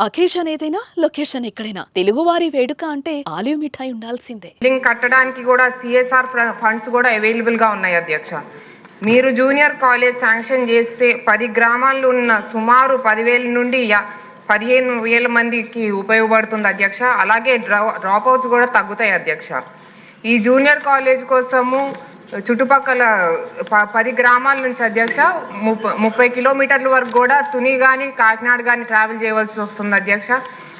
Occasion ఏదైనా location ఎక్కడైనా. తెలుగువారి వేడుక అంటే ఆలివ్ మిఠాయి ఉండాల్సిందే. బిల్డింగ్ కట్టడానికి కూడా సిఎస్ఆర్ ఫండ్స్ కూడా అవైలబుల్గా ఉన్నాయి అధ్యక్ష. మీరు జూనియర్ కాలేజ్ శాంక్షన్ చేస్తే పది గ్రామాల్లో ఉన్న సుమారు పదివేల నుండి యా- పదిహేను వేల మందికి ఉపయోగపడుతుంది అధ్యక్ష. అలాగే డ్రా డ్రాప్ అవుట్స్ కూడా తగ్గుతాయి అధ్యక్ష. ఈ జూనియర్ కాలేజ్ కోసము చుట్టుపక్కల ప- పది గ్రామాల నుంచి అధ్యక్ష ముప్ప ముప్పై కిలోమీటర్ల వరకు కూడా తుని కానీ కాకినాడ కానీ ట్రావెల్ చేయవలసి వస్తుంది అధ్యక్ష.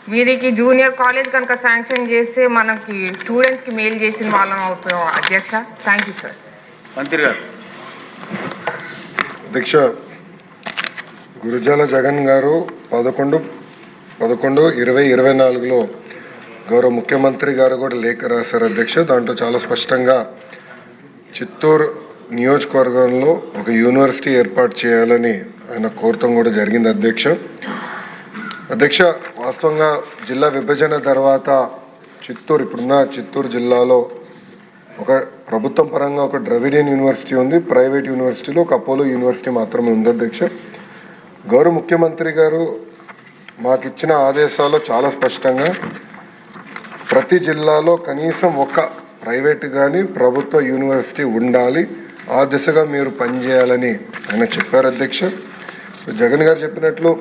వీరికి జూనియర్ కాలేజ్ కనుక శాంక్షన్ చేస్తే మనకి స్టూడెంట్స్కి మేలు చేసిన వాళ్ళం అవుతాం అధ్యక్ష. థ్యాంక్ యూ సార్ మంత్రి గారు. అధ్యక్ష గురుజాల జగన్ గారు పదకొండు పదకొండు ఇరవై ఇరవై నాలుగులో గౌరవ ముఖ్యమంత్రి గారు కూడా లేఖ రాశారు అధ్యక్ష. దాంట్లో చాలా స్పష్టంగా చిత్తూరు నియోజకవర్గంలో ఒక యూనివర్సిటీ ఏర్పాటు చేయాలని ఆయన కోరటం కూడా జరిగింది అధ్యక్ష. అధ్యక్ష వాస్తవంగా జిల్లా విభజన తర్వాత చిత్తూరు ఇప్పుడున్న చిత్తూరు జిల్లాలో ఒక ప్రభుత్వం పరంగా ఒక ద్రవిడియన్ యూనివర్సిటీ ఉంది. ప్రైవేట్ యూనివర్సిటీలో ఒక అపోలో యూనివర్సిటీ మాత్రమే ఉంది అధ్యక్ష. గౌరవ ముఖ్యమంత్రి గారు మాకు ఇచ్చిన ఆదేశాల్లో చాలా స్పష్టంగా ప్రతి జిల్లాలో కనీసం ఒక ప్రైవేట్ కానీ ప్రభుత్వ యూనివర్సిటీ ఉండాలి. ఆ దిశగా మీరు పనిచేయాలని ఆయన చెప్పారు అధ్యక్ష. జగన్ గారు చెప్పినట్లు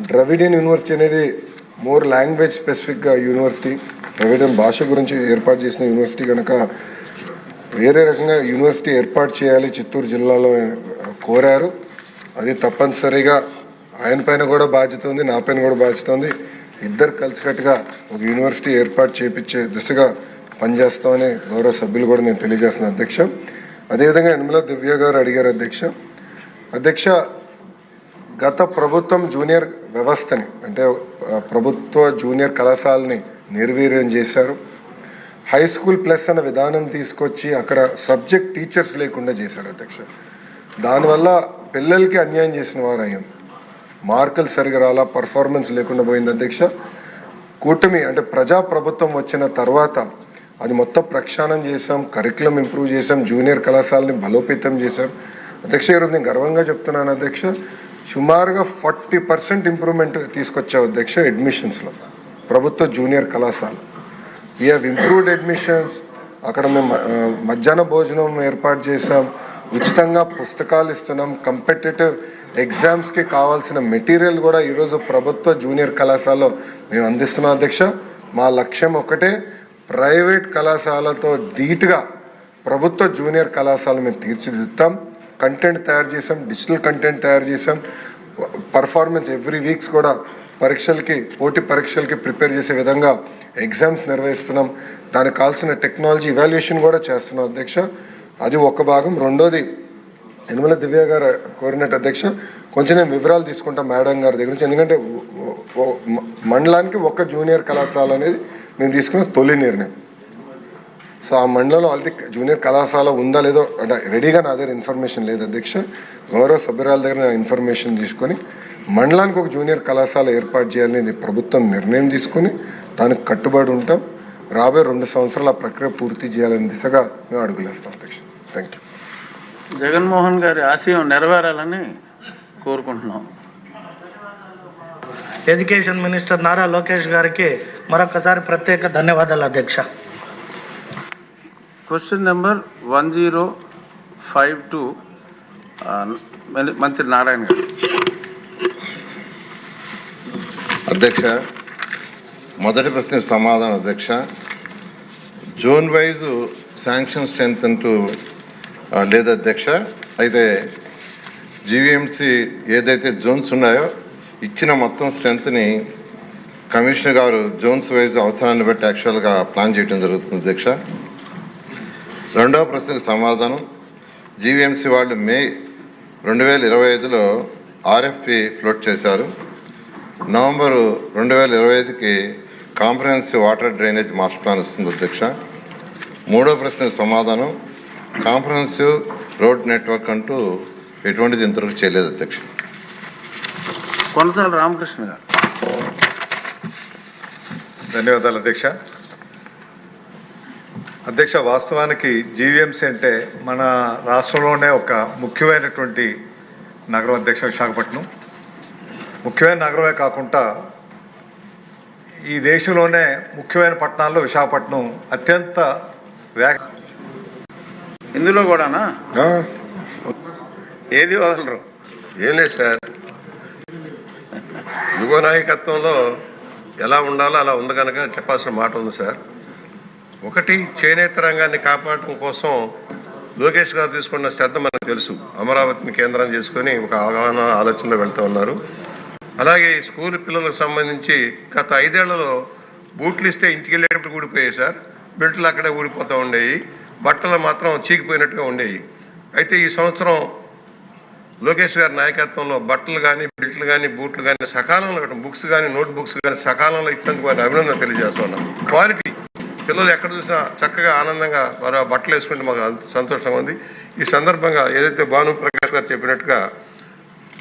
ద్రవిడియన్ యూనివర్సిటీ అనేది మోర్ లాంగ్వేజ్ స్పెసిఫిక్గా యూనివర్సిటీ. ద్రవిడియన్ భాష గురించి ఏర్పాటు చేసిన యూనివర్సిటీ కనుక వేరే రకంగా యూనివర్సిటీ ఏర్పాటు చేయాలి చిత్తూరు జిల్లాలో కోరారు. అది తప్పనిసరిగా ఆయన పైన కూడా బాధ్యత ఉంది నా పైన కూడా బాధ్యత ఉంది. ఇద్దరు కలిసికట్టుగా ఒక యూనివర్సిటీ ఏర్పాటు చేపించే దిశగా పనిచేస్తామని గౌరవ సభ్యులు కూడా నేను తెలియజేస్తున్న అధ్యక్ష. అదేవిధంగా యనమల దివ్య గారు అడిగారు అధ్యక్ష. అధ్యక్ష గత ప్రభుత్వం జూనియర్ వ్యవస్థని అంటే ప్రభుత్వ జూనియర్ కళాశాలని నిర్వీర్యం చేశారు. హై స్కూల్ ప్లస్ అన్న విధానం తీసుకొచ్చి అక్కడ సబ్జెక్ట్ టీచర్స్ లేకుండా చేశారు అధ్యక్ష. దానివల్ల పిల్లలకి అన్యాయం చేసిన వారు అయ్యాం మార్కులు సరిగా రాలా పర్ఫార్మెన్స్ లేకుండా పోయింది అధ్యక్ష. కూటమి అంటే ప్రజా ప్రభుత్వం వచ్చిన తర్వాత అది మొత్తం ప్రక్షాళన చేసాం కరికులం ఇంప్రూవ్ చేసాం జూనియర్ కళాశాలని బలోపేతం చేసాం అధ్యక్ష ఈరోజు నేను గర్వంగా చెప్తున్నాను అధ్యక్ష సుమారుగా ఫార్టీ పర్సెంట్ ఇంప్రూవ్మెంట్ తీసుకొచ్చావు అధ్యక్ష అడ్మిషన్స్లో ప్రభుత్వ జూనియర్ కళాశాల. వీ హ్యావ్ ఇంప్రూవ్డ్ అడ్మిషన్స్ అక్కడ మేము మధ్యాహ్న భోజనం ఏర్పాటు చేసాం ఉచితంగా పుస్తకాలు ఇస్తున్నాం. కంపిటేటివ్ ఎగ్జామ్స్కి కావాల్సిన మెటీరియల్ కూడా ఈరోజు ప్రభుత్వ జూనియర్ కళాశాలలో మేము అందిస్తున్నాం అధ్యక్ష. మా లక్ష్యం ఒకటే ప్రైవేట్ కళాశాలతో ధీటుగా ప్రభుత్వ జూనియర్ కళాశాల మేము తీర్చిదిద్దుతాం. కంటెంట్ తయారు చేసాం డిజిటల్ కంటెంట్ తయారు చేసాం పర్ఫార్మెన్స్ ఎవ్రీ వీక్స్ కూడా పరీక్షలకి పోటీ పరీక్షలకి ప్రిపేర్ చేసే విధంగా ఎగ్జామ్స్ నిర్వహిస్తున్నాం. దానికి కావాల్సిన టెక్నాలజీ ఇవాల్యుయేషన్ కూడా చేస్తున్నాం అధ్యక్ష. అది ఒక భాగం. రెండోది యనమల దివ్య గారు కోరినట్టు అధ్యక్ష కొంచెం నేను వివరాలు తీసుకుంటాం మేడం గారి దగ్గర నుంచి. ఎందుకంటే మండలానికి ఒక జూనియర్ కళాశాల అనేది మేము తీసుకున్న తొలి నిర్ణయం. సో ఆ మండలంలో ఆల్రెడీ జూనియర్ కళాశాల ఉందా లేదో అంటే రెడీగా నా దగ్గర ఇన్ఫర్మేషన్ లేదు అధ్యక్ష. గౌరవ సభ్యురాల దగ్గర ఇన్ఫర్మేషన్ తీసుకొని మండలానికి ఒక జూనియర్ కళాశాల ఏర్పాటు చేయాలని ప్రభుత్వం నిర్ణయం తీసుకొని దానికి కట్టుబడి ఉంటాం. రాబోయే రెండు సంవత్సరాల ఆ ప్రక్రియ పూర్తి చేయాలని దిశగా మేము అడుగులేస్తాం అధ్యక్ష. థ్యాంక్ యూ జగన్మోహన్ గారి ఆశయం నెరవేరాలని కోరుకుంటున్నాం. ఎడ్యుకేషన్ మినిస్టర్ నారా లోకేష్ గారికి మరొకసారి ప్రత్యేక ధన్యవాదాలు అధ్యక్ష. Question number one zero five two మంత్రి నారాయణ గారు. అధ్యక్ష మొదటి ప్రశ్నకు సమాధానం అధ్యక్ష. జోన్ వైజ్ శాంక్షన్ స్ట్రెంత్ అంటూ లేదు అధ్యక్ష. అయితే జీవీఎంసీ ఏదైతే జోన్స్ ఉన్నాయో ఇచ్చిన మొత్తం స్ట్రెంత్ని కమిషనర్ గారు జోన్స్ వైజ్ అవసరాన్ని బట్టి యాక్చువల్గా ప్లాన్ చేయడం జరుగుతుంది అధ్యక్ష. రెండవ ప్రశ్నకు సమాధానం. జీవీఎంసీ వాళ్ళు మే రెండు వేల ఇరవై ఐదులో ఆర్ఎఫ్పి ఫ్లోట్ చేశారు. నవంబరు రెండు వేల ఇరవై ఐదుకి comprehensive water drainage master plan వస్తుంది అధ్యక్ష. మూడో ప్రశ్నకు సమాధానం. కాంప్రహెన్సివ్ రోడ్ నెట్వర్క్ అంటూ ఎటువంటిది ఇంతవరకు చేయలేదు అధ్యక్ష. కొనసాల రామకృష్ణ గారు. ధన్యవాదాలు అధ్యక్ష. అధ్యక్ష వాస్తవానికి జీవీఎంసీ అంటే మన రాష్ట్రంలోనే ఒక ముఖ్యమైనటువంటి నగరం అధ్యక్ష విశాఖపట్నం. ముఖ్యమైన నగరమే కాకుండా ఈ దేశంలోనే ముఖ్యమైన పట్టణాల్లో విశాఖపట్నం అత్యంత వేగ ఇందులో కూడానా? ఏది వదలరు? ఏం లేదు సార్. యువ నాయకత్వంలో ఎలా ఉండాలో అలా ఉంది కనుక చెప్పాల్సిన మాట ఉంది సార్. ఒకటి చేనేత రంగాన్ని కాపాడటం కోసం లోకేష్ గారు తీసుకున్న శ్రద్ధ మనకు తెలుసు. అమరావతిని కేంద్రం చేసుకొని ఒక అవగాహన ఆలోచనలో వెళ్తూ ఉన్నారు. అలాగే స్కూలు స్కూల్ పిల్లలకు సంబంధించి గత ఐదేళ్ళలో బూట్లు ఇస్తే ఇంటికి వెళ్ళేటప్పుడు ఊడిపోయాయి సార్. బెల్ట్లు అక్కడే ఊడిపోతూ ఉండేవి బట్టలు మాత్రం చీకిపోయినట్టుగా ఉండేవి అయితే ఈ సంవత్సరం లోకేష్ గారి నాయకత్వంలో బట్టలు కానీ బిల్ట్లు కానీ బూట్లు కానీ సకాలంలో ఇవ్వడం బుక్స్ కానీ నోట్ బుక్స్ కానీ సకాలంలో ఇచ్చినందుకు వారిని అభినందన తెలియజేస్తున్నాం క్వాలిటీ. పిల్లలు ఎక్కడ చూసినా చక్కగా ఆనందంగా వారు బట్టలు వేసుకుంటే మాకు సంతోషంగా ఉంది. ఈ సందర్భంగా ఏదైతే భాను ప్రకాష్ గారు చెప్పినట్టుగా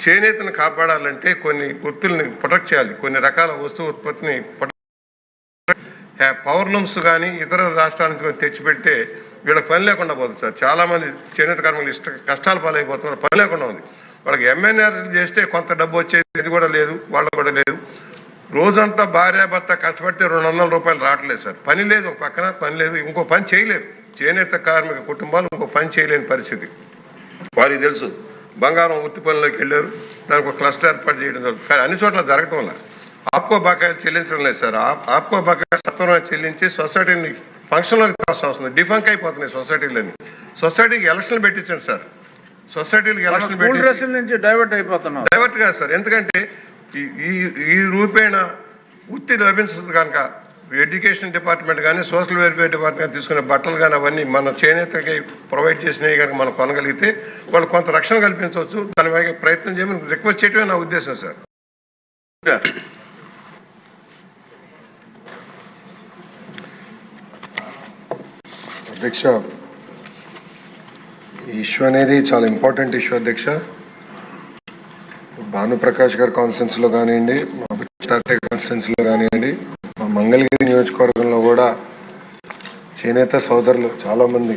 చేనేతను కాపాడాలంటే కొన్ని గుర్తుల్ని ప్రొటెక్ట్ చేయాలి. కొన్ని రకాల వస్తువు ఉత్పత్తిని పవర్ లూమ్స్ కానీ ఇతర రాష్ట్రాల నుంచి తెచ్చిపెడితే వీళ్ళకి పని లేకుండా పోతుంది సార్. చాలామంది చేనేత కార్మికులు ఇష్ట కష్టాలు పాలైపోతున్నారు. పని లేకుండా ఉంది. వాళ్ళకి ఎంఎన్ఆర్ చేస్తే కొంత డబ్బు వచ్చేది ఇది కూడా లేదు వాళ్ళకు కూడా లేదు. రోజంతా భార్య భర్త కష్టపడితే రెండు వందల రూపాయలు రావట్లేదు సార్. పని లేదు ఒక పక్కన పని లేదు ఇంకో పని చేయలేరు. చేనేత కార్మిక కుటుంబాలు ఇంకో పని చేయలేని పరిస్థితి. వారికి తెలుసు బంగారం వృత్తి పనులకు వెళ్ళారు దానికి ఒక క్లస్టర్ ఏర్పాటు చేయడం జరుగుతుంది. కానీ అన్ని చోట్ల జరగటం వల్ల ఆప్కో బకాయిలు చెల్లించడం లేదు సార్. ఆప్- ఆప్కో బకాయిలు సత్వరంగా చెల్లించి సొసైటీని ఫంక్షన్లోకి అవసరం వస్తుంది. డిఫంక్ అయిపోతున్నాయి సొసైటీలని సొసైటీకి ఎలక్షన్లు పెట్టించండి సార్. సొసైటీలకు ఎలక్షన్ పెట్టి నుంచి డైవర్ట్ అయిపోతున్నాం డైవర్ట్ కాదు సార్. ఎందుకంటే ఈ- ఈ రూపేణ వృత్తి లభించదు కనుక ఎడ్యుకేషన్ డిపార్ట్మెంట్ కానీ సోషల్ వెల్ఫేర్ డిపార్ట్మెంట్ తీసుకునే బట్టలు కానీ అవన్నీ మన చేనేతకి ప్రొవైడ్ చేసినవి కనుక మనం కొనగలిగితే వాళ్ళు కొంత రక్షణ కల్పించవచ్చు. దాని ప్రయత్నం చేయమని రిక్వెస్ట్ చేయడమే నా ఉద్దేశం సార్. అధ్యక్ష ఈ ఇష్యూ అనేది చాలా ఇంపార్టెంట్ ఇష్యూ అధ్యక్ష. భానుప్రకాష్ గారి కాన్స్టిట్యున్సీలో కానివ్వండి మా తాతయ్య కాన్స్టిట్యున్సీలో కానివ్వండి మా మంగళగిరి నియోజకవర్గంలో కూడా చేనేత సోదరులు చాలామంది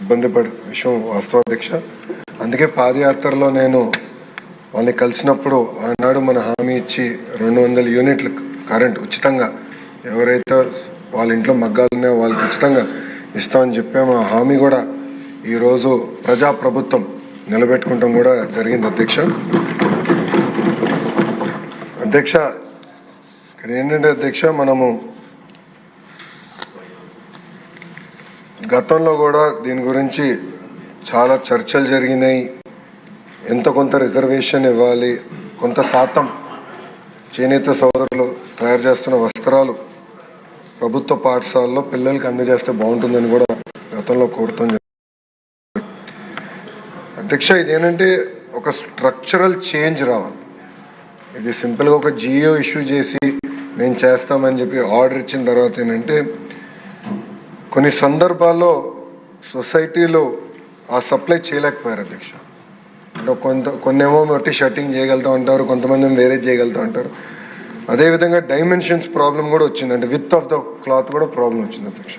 ఇబ్బంది పడి విషయం వాస్తవ అధ్యక్ష. అందుకే పాదయాత్రలో నేను వాళ్ళని కలిసినప్పుడు ఆనాడు మన హామీ ఇచ్చి రెండు వందల యూనిట్లు కరెంట్ ఉచితంగా ఎవరైతే వాళ్ళ ఇంట్లో మగ్గాలు ఉన్నాయో వాళ్ళకి ఉచితంగా ఇస్తామని చెప్పాము. ఆ హామీ కూడా ఈరోజు ప్రజా ప్రభుత్వం నిలబెట్టుకుంటాం కూడా జరిగింది అధ్యక్ష. అధ్యక్ష ఇక్కడ ఏంటంటే అధ్యక్ష మనము గతంలో కూడా దీని గురించి చాలా చర్చలు జరిగినాయి. ఎంత కొంత రిజర్వేషన్ ఇవ్వాలి కొంత శాతం చేనేత సోదరులు తయారు చేస్తున్న వస్త్రాలు ప్రభుత్వ పాఠశాలలో పిల్లలకి అందజేస్తే బాగుంటుందని కూడా గతంలో కోరుతాం అధ్యక్ష ఇదేంటంటే ఒక స్ట్రక్చరల్ చేంజ్ రావాలి. ఇది సింపుల్గా ఒక జియో ఇష్యూ చేసి మేము చేస్తామని చెప్పి ఆర్డర్ ఇచ్చిన తర్వాత ఏంటంటే కొన్ని సందర్భాల్లో సొసైటీలో ఆ సప్లై చేయలేకపోయారు అధ్యక్ష. అంటే కొంత కొన్నేమో మట్టి షర్టింగ్ చేయగలుగుతా ఉంటారు కొంతమంది వేరే చేయగలుగుతా ఉంటారు. అదేవిధంగా డైమెన్షన్స్ ప్రాబ్లం కూడా వచ్చిందంటే విత్ ఆఫ్ ద క్లాత్ కూడా ప్రాబ్లం వచ్చింది అధ్యక్ష.